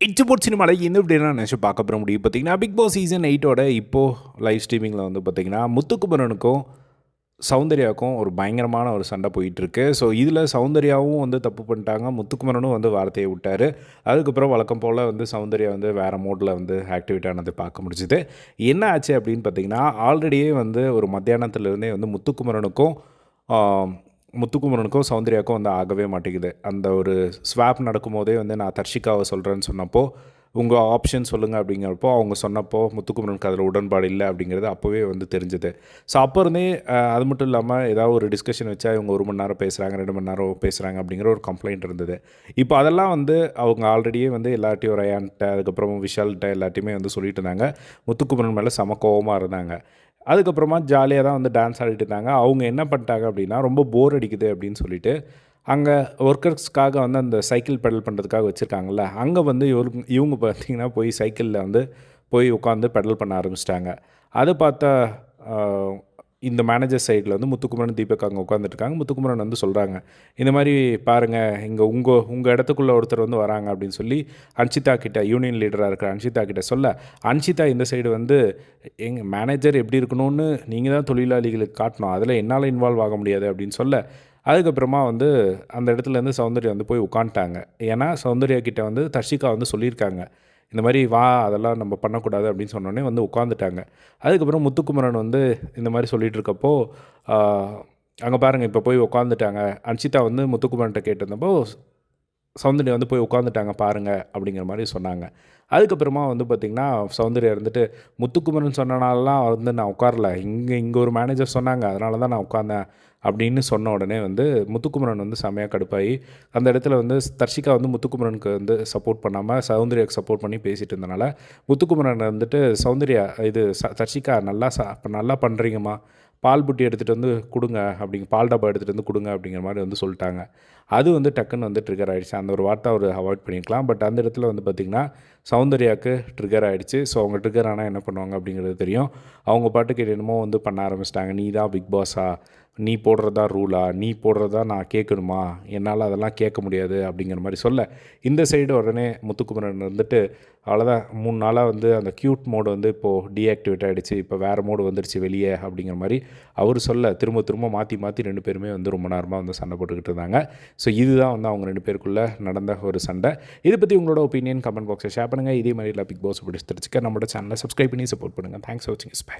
இச்சு போட் சினிமாவில் இந்த இப்படிலாம் நினச்சி பார்க்க போகிற முடியும் பார்த்தீங்கன்னா பிக் பாஸ் சீசன் எயிட்டோட இப்போது லைவ் ஸ்ட்ரீமிங்கில் வந்து பார்த்தீங்கன்னா முத்துக்குமரனுக்கும் சௌந்தர்யாவுக்கும் ஒரு பயங்கரமான ஒரு சண்டை போயிட்டுருக்கு ஸோ இதில் சௌந்தர்யாவும் வந்து தப்பு பண்ணிட்டாங்க முத்துக்குமரனும் வந்து வார்த்தையை விட்டார் அதுக்கப்புறம் வழக்கம் போல் வந்து சௌந்தர்யா வந்து வேறு மோடில் வந்து ஆக்டிவேட் ஆனதை பார்க்க முடிஞ்சுது என்ன ஆச்சு அப்படின்னு பார்த்தீங்கன்னா ஆல்ரெடியே வந்து ஒரு மத்தியானத்துலேருந்தே வந்து முத்துக்குமரனுக்கும் முத்துக்குமரனுக்கும் சௌந்தர்யாவுக்கும் வந்து ஆகவே மாட்டேங்குது. அந்த ஒரு ஸ்வாப் நடக்கும்போதே வந்து நான் தர்ஷிகாவை சொல்கிறேன்னு சொன்னப்போ உங்கள் ஆப்ஷன் சொல்லுங்கள் அப்படிங்கிறப்போ அவங்க சொன்னப்போ முத்துக்குமரனுக்கு அதில் உடன்பாடு இல்லை அப்படிங்கிறது அப்போவே வந்து தெரிஞ்சுது. ஸோ அப்போ இருந்தே அது மட்டும் இல்லாமல் ஏதாவது ஒரு டிஸ்கஷன் வச்சா இவங்க ஒரு மணி நேரம் பேசுகிறாங்க ரெண்டு மணி நேரம் பேசுகிறாங்க அப்படிங்கிற ஒரு கம்ப்ளைண்ட் இருந்தது. இப்போ அதெல்லாம் வந்து அவங்க ஆல்ரெடியே வந்து எல்லாட்டையும் ரயான்ட்ட அதுக்கப்புறம் விஷால்கிட்ட எல்லாத்தையுமே வந்து சொல்லிட்டு இருந்தாங்க. முத்துக்குமரன் மேலே செம கோவமாக இருந்தாங்க. அதுக்கப்புறமா ஜாலியாக தான் வந்து டான்ஸ் ஆடிட்டு இருந்தாங்க. அவங்க என்ன பண்ணிட்டாங்க அப்படின்னா ரொம்ப போர் அடிக்குது அப்படின்னு சொல்லிட்டு அங்கே ஒர்க்கர்ஸ்க்காக வந்து அந்த சைக்கிள் பெடல் பண்ணுறதுக்காக வச்சுருக்காங்கல்ல அங்கே வந்து இவங்க இவங்க பார்த்தீங்கன்னா போய் சைக்கிளில் வந்து போய் உட்காந்து பெடல் பண்ண ஆரம்பிச்சிட்டாங்க. அதை பார்த்தா இந்த மேனேஜர் சைடில் வந்து முத்துக்குமரன் தீபக் அங்கே உட்காந்துட்ருக்காங்க முத்துக்குமரன் வந்து சொல்கிறாங்க இந்த மாதிரி பாருங்கள் இங்கே உங்கள் உங்கள் இடத்துக்குள்ள ஒருத்தர் வந்து வராங்க அப்படின்னு சொல்லி அன்ஷிதா கிட்ட யூனியன் லீடராக இருக்கிற அன்ஷிதா கிட்ட சொல்ல அன்ஷிதா இந்த சைடு வந்து எங்கள் மேனேஜர் எப்படி இருக்கணும்னு நீங்கள் தான் தொழிலாளிகளுக்கு காட்டணும். அதில் என்னால் இன்வால்வ் ஆக முடியாது அப்படின்னு சொல்ல அதுக்கப்புறமா வந்து அந்த இடத்துலேருந்து சௌந்தர்யா வந்து போய் உட்காந்துட்டாங்க ஏன்னா சௌந்தர்யா கிட்டே வந்து தர்ஷிகா வந்து சொல்லியிருக்காங்க இந்த மாதிரி வா அதெல்லாம் நம்ம பண்ணக்கூடாது அப்படின்னு சொன்னோடனே வந்து உட்காந்துட்டாங்க அதுக்கப்புறம் முத்துக்குமரன் வந்து இந்த மாதிரி சொல்லிகிட்டு இருக்கப்போ அங்கே பாருங்கள் இப்போ போய் உட்காந்துட்டாங்க அன்ஷிதா வந்து முத்துக்குமரன்ட்ட கேட்டிருந்தப்போ சௌந்தர்யா வந்து போய் உட்காந்துட்டாங்க பாருங்கள் அப்படிங்கிற மாதிரி சொன்னாங்க. அதுக்கப்புறமா வந்து பார்த்திங்கன்னா சௌந்தர்யா இருந்துட்டு முத்துக்குமரன் சொன்னனாலலாம் வந்து நான் உட்காரல. இங்கே இங்கே ஒரு மேனேஜர் சொன்னாங்க. அதனால தான் நான் உட்காந்தேன் அப்படின்னு சொன்ன உடனே வந்து முத்துக்குமரன் வந்து செமையாக கடுப்பாகி அந்த இடத்துல வந்து தர்ஷிகா வந்து முத்துக்குமரனுக்கு வந்து சப்போர்ட் பண்ணாமல் சௌந்தர்யாவுக்கு சப்போர்ட் பண்ணி பேசிட்டு இருந்தனால முத்துக்குமரன் வந்துட்டு சௌந்தர்யா இது ச- தர்ஷிகா நல்லா சா நல்லா பண்ணுறீங்கம்மா பால் புட்டி எடுத்துகிட்டு வந்து கொடுங்க அப்படிங்க பால் டப்பா எடுத்துகிட்டு வந்து கொடுங்க அப்படிங்கிற மாதிரி வந்து சொல்லிட்டாங்க. அது வந்து டக்குன்னு வந்து ட்ரிகர் ஆகிடுச்சு அந்த ஒரு வார்த்தை அவர் அவாய்ட் பண்ணியிருக்கலாம் பட் அந்த இடத்துல வந்து பார்த்திங்கன்னா சௌந்தர்யாவுக்கு ட்ரிகர் ஆகிடுச்சு ஸோ அவங்க ட்ரிகர் ஆனால் என்ன பண்ணுவாங்க அப்படிங்கிறது தெரியும். அவங்க பாட்டுக்கு என்னமோ வந்து பண்ண ஆரம்பிச்சிட்டாங்க. நீ தான் பிக் பாஸா நீ போடுறதா ரூலா நீ போடுறதா நான் கேட்கணுமா? என்னால் அதெல்லாம் கேட்க முடியாது அப்படிங்கிற மாதிரி சொல்ல. இந்த சைடு உடனே முத்துக்குமரன் வந்துட்டு அவ்வளோதான் மூணு நாளாக வந்து அந்த க்யூட் மோடு வந்து இப்போது டீஆக்டிவேட் ஆகிடுச்சு இப்போ வேறு மோடு வந்துடுச்சு வெளியே அப்படிங்கிற மாதிரி அவர் சொல்ல. திரும்ப திரும்ப மாற்றி மாற்றி ரெண்டு பேருமே வந்து ரொம்ப நேரமாக வந்து சண்டை போட்டுக்கிட்டு இருந்தாங்க. ஸோ இதுதான் வந்து அவங்க ரெண்டு பேருக்குள்ளே நடந்த ஒரு சண்டை. இதை பற்றி உங்களோட ஒப்பீனியன் கமெண்ட் பாக்ஸில் ஷேர் பண்ணுங்கள் இதே மாதிரி பிக் பாஸ் பிடிச்சி தெரிஞ்சுக்க நம்மளோட சேனலை சப்ஸ்கிரைப் பண்ணி சப்போர்ட் பண்ணுங்கள் தேங்க்ஸ் ஃபார் வாட்சிங் பை